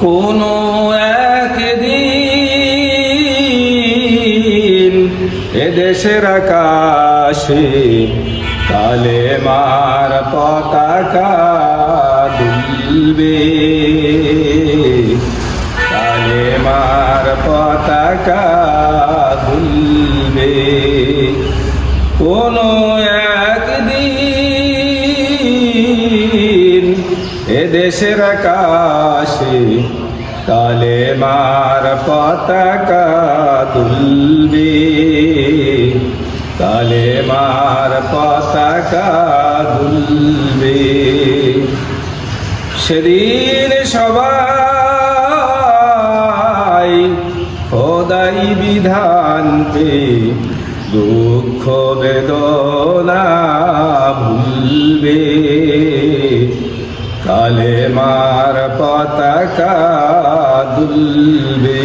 কোনো একদিন এদেশের আকাশে কালে মার পতাকা দুলবে। কালে মার পতাকা দুলবে। কোনো একদিন এদেশের আকাশে কালে মার পতাকা দুলবে কালে মার পতাকা দুলবে সেদিন সবাই খোদাই বিধান পে দুঃখ বেদনা ভুলবে। কালে মার পতাকা দুলবে।